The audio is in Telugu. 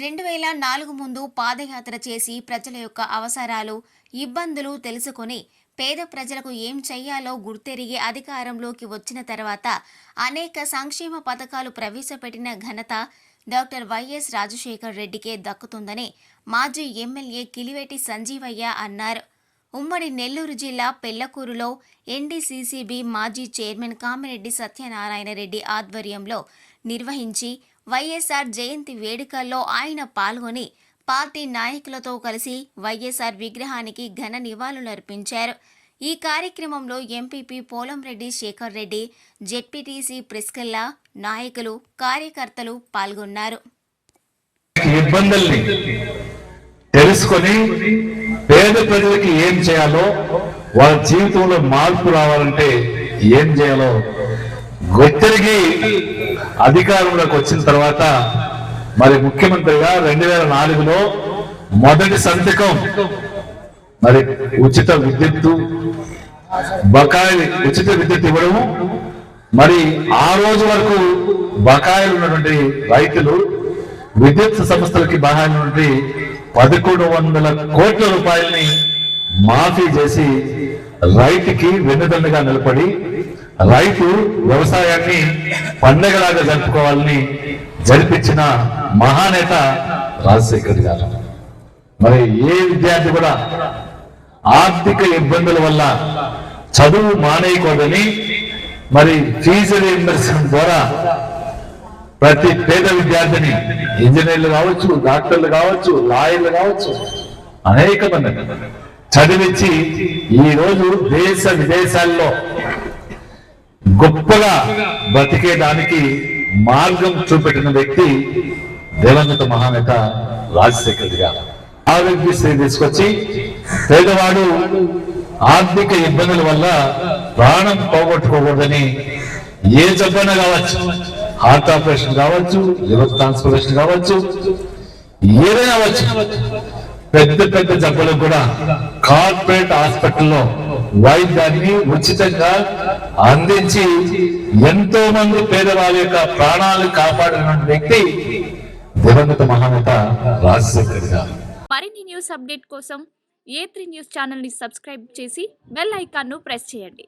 రెండు వేల నాలుగు ముందు పాదయాత్ర చేసి ప్రజల యొక్క అవసరాలు ఇబ్బందులు తెలుసుకొని పేద ప్రజలకు ఏం చేయాలో గుర్తెరిగి అధికారంలోకి వచ్చిన తర్వాత అనేక సంక్షేమ పథకాలు ప్రవేశపెట్టిన ఘనత డాక్టర్ వైఎస్ రాజశేఖర్ రెడ్డికే దక్కుతుందని మాజీ ఎమ్మెల్యే కిలివేటి సంజీవయ్య అన్నారు. ఉమ్మడి నెల్లూరు జిల్లా పెళ్ళకూరులో ఎన్డీసీసీబీ మాజీ చైర్మన్ కామిరెడ్డి సత్యనారాయణ రెడ్డి ఆధ్వర్యంలో నిర్వహించి వైఎస్ఆర్ జయంతి వేడుకల్లో ఆయన పాల్గొని పార్టీ నాయకులతో కలిసి వైఎస్ఆర్ విగ్రహానికి ఘన నివాళులర్పించారు. ఈ కార్యక్రమంలో ఎంపీపీ పోలంరెడ్డి శేఖర్ రెడ్డి జెడ్పీటీసీ ప్రిస్కెల్లా నాయకులు కార్యకర్తలు పాల్గొన్నారు. ఇబ్బందుల్ని తెలుసుకొని పేద ప్రజలకి ఏం చేయాలో వాళ్ళ జీవితంలో మార్పు రావాలంటే ఏం చేయాలో గుర్తిరిగి అధికారంలోకి వచ్చిన తర్వాత మరి ముఖ్యమంత్రిగా రెండు వేల నాలుగులో మొదటి సంతకం మరి ఉచిత విద్యుత్తు బకాయి ఉచిత విద్యుత్ ఇవ్వడం మరి ఆ రోజు వరకు బకాయిలు ఉన్నటువంటి రైతులు విద్యుత్ సంస్థలకి బకాయిలు ఉన్నటువంటి పదకొండు వందల కోట్ల రూపాయలని మాఫీ చేసి రైతుకి వెన్నుదండగా నిలబడి రైతు వ్యవసాయాన్ని పండగలాగా జరుపుకోవాలని జరిపించిన మహానేత రాజశేఖర్ గారు. మరి ఏ విద్యార్థి కూడా ఆర్థిక ఇబ్బందుల వల్ల చదువు మానేయకూడదని మరి ఫీజు రీఎంబర్స్మెంట్ ద్వారా ప్రతి పేద విద్యార్థిని ఇంజనీర్లు కావచ్చు డాక్టర్లు కావచ్చు లాయర్లు కావచ్చు అనేక మంది చదివించి ఈ రోజు దేశ విదేశాల్లో గొప్పగా బతికేదానికి మార్గం చూపెట్టిన వ్యక్తి దేవంగత మహానేత రాజశేఖర్ గారు. ఆరోగ్యశ్రీ తీసుకొచ్చి పేదవాడు ఆర్థిక ఇబ్బందుల వల్ల ప్రాణం పోగొట్టుకోకూడదని ఏ జబ్బన కావచ్చు హార్ట్ ఆపరేషన్ కావచ్చు లివర్ ట్రాన్స్ప్లాంటేషన్ కావచ్చు ఏదైనా అవ్వచ్చు పెద్ద పెద్ద జబ్బులకు కూడా కార్పొరేట్ హాస్పిటల్లో వైద్యాన్ని ఉచితంగా అందించి ఎంతో మంది పేదవాళ్ళ యొక్క ప్రాణాలు కాపాడిన వ్యక్తి దివంగత మహానేత రాజశేఖర్ గారు. మరిన్ని న్యూస్ అప్డేట్ కోసం ఏ త్రీ న్యూస్ ఛానల్ని సబ్స్క్రైబ్ చేసి బెల్ ఐకాన్ను ప్రెస్ చేయండి.